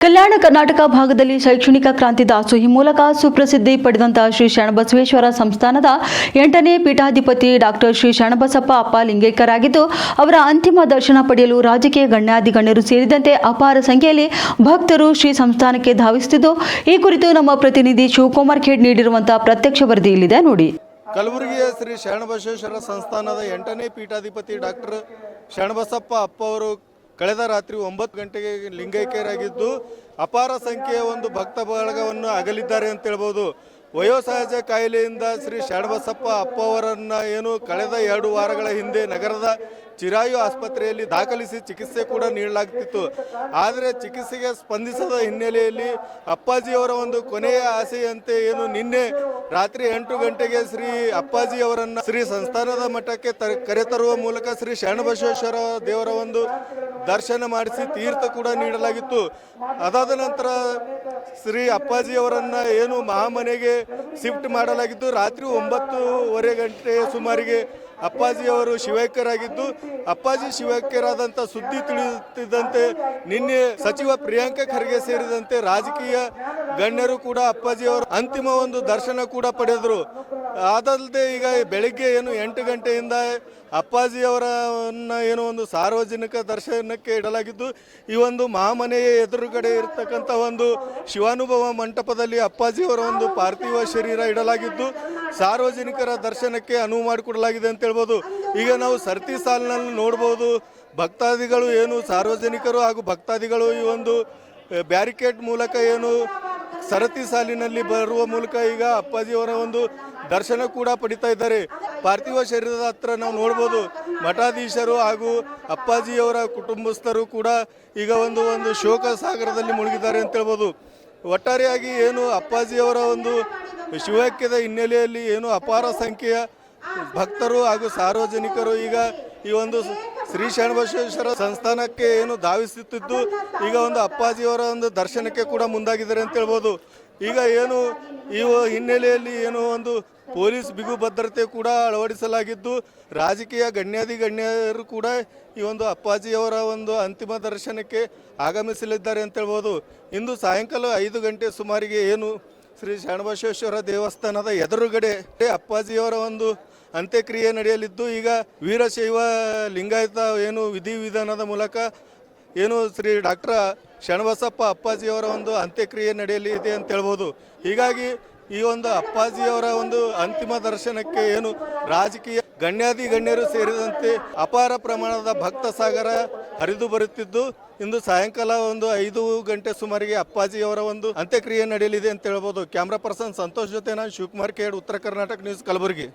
ಕಲ್ಯಾಣ ಕರ್ನಾಟಕ ಭಾಗದಲ್ಲಿ ಶೈಕ್ಷಣಿಕ ಕ್ರಾಂತಿ ದಾಸೋಹಿ ಮೂಲಕ ಸುಪ್ರಸಿದ್ಧಿ ಪಡೆದಂತಹ ಶ್ರೀ ಶರಣಬಸವೇಶ್ವರ ಸಂಸ್ಥಾನದ ಎಂಟನೇ ಪೀಠಾಧಿಪತಿ ಡಾಕ್ಟರ್ ಶ್ರೀ ಶರಣಬಸಪ್ಪ ಅಪ್ಪ ಲಿಂಗೈಕ್ಯರಾಗಿದ್ದು ಅವರ ಅಂತಿಮ ದರ್ಶನ ಪಡೆಯಲು ರಾಜಕೀಯ ಗಣ್ಯಾಧಿ ಗಣ್ಯರು ಸೇರಿದಂತೆ ಅಪಾರ ಸಂಖ್ಯೆಯಲ್ಲಿ ಭಕ್ತರು ಶ್ರೀ ಸಂಸ್ಥಾನಕ್ಕೆ ಧಾವಿಸುತ್ತಿದ್ದು, ಈ ಕುರಿತು ನಮ್ಮ ಪ್ರತಿನಿಧಿ ಶಿವಕುಮಾರ್ ಖೇಡ್ ನೀಡಿರುವಂತಹ ಪ್ರತ್ಯಕ್ಷ ವರದಿಯಲ್ಲಿದೆ ನೋಡಿ. ಕಲಬುರಗಿಯ ಶ್ರೀ ಶರಣಬಸವೇಶ್ವರ ಸಂಸ್ಥಾನದ ಎಂಟನೇ ಪೀಠಾಧಿಪತಿ ಡಾಕ್ಟರ್ ಶರಣಬಸಪ್ಪ ಅಪ್ಪ ಅವರು ಕಳೆದ ರಾತ್ರಿ ಒಂಬತ್ತು ಗಂಟೆಗೆ ಲಿಂಗೈಕ್ಯರಾಗಿದ್ದು ಅಪಾರ ಸಂಖ್ಯೆಯ ಒಂದು ಭಕ್ತ ಬಳಗವನ್ನು ಅಗಲಿದ್ದಾರೆ ಅಂತ ಹೇಳ್ಬೋದು. ವಯೋಸಹಜ ಕಾಯಿಲೆಯಿಂದ ಶ್ರೀ ಶರಣಬಸಪ್ಪ ಅಪ್ಪ ಅವರನ್ನು ಏನು ಕಳೆದ ಎರಡು ವಾರಗಳ ಹಿಂದೆ ನಗರದ ಚಿರಾಯು ಆಸ್ಪತ್ರೆಯಲ್ಲಿ ದಾಖಲಿಸಿ ಚಿಕಿತ್ಸೆ ಕೂಡ ನೀಡಲಾಗ್ತಿತ್ತು. ಆದರೆ ಚಿಕಿತ್ಸೆಗೆ ಸ್ಪಂದಿಸದ ಹಿನ್ನೆಲೆಯಲ್ಲಿ ಅಪ್ಪಾಜಿಯವರ ಒಂದು ಕೊನೆಯ ಆಸೆಯಂತೆ ಏನು ನಿನ್ನೆ ರಾತ್ರಿ ಎಂಟು ಗಂಟೆಗೆ ಶ್ರೀ ಅಪ್ಪಾಜಿ ಅವರನ್ನ ಶ್ರೀ ಸಂಸ್ಥಾನದ ಮಠಕ್ಕೆ ಕರೆತರುವ ಮೂಲಕ ಶ್ರೀ ಶರಣಬಸವೇಶ್ವರ ದೇವರ ಒಂದು ದರ್ಶನ ಮಾಡಿಸಿ ತೀರ್ಥ ಕೂಡ ನೀಡಲಾಗಿತ್ತು. ಅದಾದ ನಂತರ ಶ್ರೀ ಅಪ್ಪಾಜಿ ಅವರನ್ನ ಏನು ಮಹಾಮನೆಗೆ ಶಿಫ್ಟ್ ಮಾಡಲಾಗಿದ್ದು ರಾತ್ರಿ ಒಂಬತ್ತೂವರೆ ಗಂಟೆ ಸುಮಾರಿಗೆ ಅಪ್ಪಾಜಿ ಅವರು ಶಿವೈಕ್ಯರಾಗಿದ್ದು, ಅಪ್ಪಾಜಿ ಶಿವೈಕ್ಯರಾದಂಥ ಸುದ್ದಿ ತಿಳಿಯುತ್ತಿದ್ದಂತೆ, ನಿನ್ನೆ ಸಚಿವ ಪ್ರಿಯಾಂಕ ಖರ್ಗೆ ಸೇರಿದಂತೆ ರಾಜಕೀಯ ಗಣ್ಯರು ಕೂಡ ಅಪ್ಪಾಜಿ ಅವರ ಅಂತಿಮ ಒಂದು ದರ್ಶನ ಕೂಡ ಪಡೆದರು. ಅದಲ್ಲದೆ ಈಗ ಬೆಳಿಗ್ಗೆ ಏನು ಎಂಟು ಗಂಟೆಯಿಂದ ಅಪ್ಪಾಜಿ ಅವರನ್ನ ಏನು ಒಂದು ಸಾರ್ವಜನಿಕ ದರ್ಶನಕ್ಕೆ ಇಡಲಾಗಿದ್ದು, ಈ ಒಂದು ಮಹಾಮನೆಯ ಎದುರುಗಡೆ ಇರತಕ್ಕಂಥ ಒಂದು ಶಿವಾನುಭವ ಮಂಟಪದಲ್ಲಿ ಅಪ್ಪಾಜಿ ಅವರ ಒಂದು ಪಾರ್ಥಿವ ಶರೀರ ಇಡಲಾಗಿದ್ದು ಸಾರ್ವಜನಿಕರ ದರ್ಶನಕ್ಕೆ ಅನುವು ಮಾಡಿಕೊಡಲಾಗಿದೆ ಅಂತ ಹೇಳ್ಬೋದು. ಈಗ ನಾವು ಸರತಿ ಸಾಲಿನಲ್ಲಿ ನೋಡ್ಬೋದು, ಭಕ್ತಾದಿಗಳು ಏನು ಸಾರ್ವಜನಿಕರು ಹಾಗೂ ಭಕ್ತಾದಿಗಳು ಈ ಒಂದು ಬ್ಯಾರಿಕೇಡ್ ಮೂಲಕ ಏನು ಸರತಿ ಸಾಲಿನಲ್ಲಿ ಬರುವ ಮೂಲಕ ಈಗ ಅಪ್ಪಾಜಿಯವರ ಒಂದು ದರ್ಶನ ಕೂಡ ಪಡಿತಾ ಇದ್ದಾರೆ. ಪಾರ್ಥಿವ ಶರೀರದ ಹತ್ರ ನಾವು ನೋಡ್ಬೋದು, ಮಠಾಧೀಶರು ಹಾಗೂ ಅಪ್ಪಾಜಿಯವರ ಕುಟುಂಬಸ್ಥರು ಕೂಡ ಈಗ ಒಂದು ಒಂದು ಶೋಕ ಸಾಗರದಲ್ಲಿ ಮುಳುಗಿದ್ದಾರೆ ಅಂತ ಹೇಳ್ಬೋದು. ಒಟ್ಟಾರೆಯಾಗಿ ಏನು ಅಪ್ಪಾಜಿಯವರ ಒಂದು ಶಿವೈಕ್ಯದ ಹಿನ್ನೆಲೆಯಲ್ಲಿ ಏನು ಅಪಾರ ಸಂಖ್ಯೆಯ ಭಕ್ತರು ಹಾಗೂ ಸಾರ್ವಜನಿಕರು ಈಗ ಈ ಒಂದು ಶ್ರೀ ಶರಣಬಸವೇಶ್ವರ ಸಂಸ್ಥಾನಕ್ಕೆ ಏನು ಧಾವಿಸುತ್ತಿದ್ದು, ಈಗ ಒಂದು ಅಪ್ಪಾಜಿಯವರ ಒಂದು ದರ್ಶನಕ್ಕೆ ಕೂಡ ಮುಂದಾಗಿದ್ದಾರೆ ಅಂತ ಹೇಳ್ಬೋದು. ಈಗ ಏನು ಈ ಹಿನ್ನೆಲೆಯಲ್ಲಿ ಏನು ಒಂದು ಪೊಲೀಸ್ ಬಿಗು ಭದ್ರತೆ ಕೂಡ ಅಳವಡಿಸಲಾಗಿದ್ದು, ರಾಜಕೀಯ ಗಣ್ಯಾಧಿ ಗಣ್ಯರು ಕೂಡ ಈ ಒಂದು ಅಪ್ಪಾಜಿಯವರ ಒಂದು ಅಂತಿಮ ದರ್ಶನಕ್ಕೆ ಆಗಮಿಸಲಿದ್ದಾರೆ ಅಂತ ಹೇಳ್ಬೋದು. ಇಂದು ಸಾಯಂಕಾಲ ಐದು ಗಂಟೆ ಸುಮಾರಿಗೆ ಏನು ಶ್ರೀ ಶರಣಬಸವೇಶ್ವರ ದೇವಸ್ಥಾನದ ಎದುರುಗಡೆ ಅಪ್ಪಾಜಿಯವರ ಒಂದು ಅಂತ್ಯಕ್ರಿಯೆ ನಡೆಯಲಿದ್ದು, ಈಗ ವೀರಶೈವ ಲಿಂಗಾಯತ ಏನು ವಿಧಿವಿಧಾನದ ಮೂಲಕ ಏನು ಶ್ರೀ ಡಾಕ್ಟರ್ ಶರಣಬಸಪ್ಪ ಅಪ್ಪಾಜಿಯವರ ಒಂದು ಅಂತ್ಯಕ್ರಿಯೆ ನಡೆಯಲಿದೆ ಅಂತ ಹೇಳ್ಬೋದು. ಹೀಗಾಗಿ ಈ ಒಂದು ಅಪ್ಪಾಜಿಯವರ ಒಂದು ಅಂತಿಮ ದರ್ಶನಕ್ಕೆ ಏನು ರಾಜಕೀಯ ಗಣ್ಯಾದಿ ಗಣ್ಯರು ಸೇರಿದಂತೆ ಅಪಾರ ಪ್ರಮಾಣದ ಭಕ್ತ ಸಾಗರ ಹರಿದು ಬರುತ್ತಿದ್ದು ಇಂದು ಸಾಯಂಕಾಲ ಒಂದು ಐದು ಗಂಟೆ ಸುಮಾರಿಗೆ ಅಪ್ಪಾಜಿಯವರ ಒಂದು ಅಂತ್ಯಕ್ರಿಯೆ ನಡೆಯಲಿದೆ ಅಂತ ಹೇಳ್ಬೋದು. ಕ್ಯಾಮ್ರಾ ಪರ್ಸನ್ ಸಂತೋಷ್ ಜೊತೆ ನಾನು ಶಿವಕುಮಾರ್ ಕೇಡ್ ಉತ್ತರ ಕರ್ನಾಟಕ ನ್ಯೂಸ್ ಕಲಬುರಗಿ.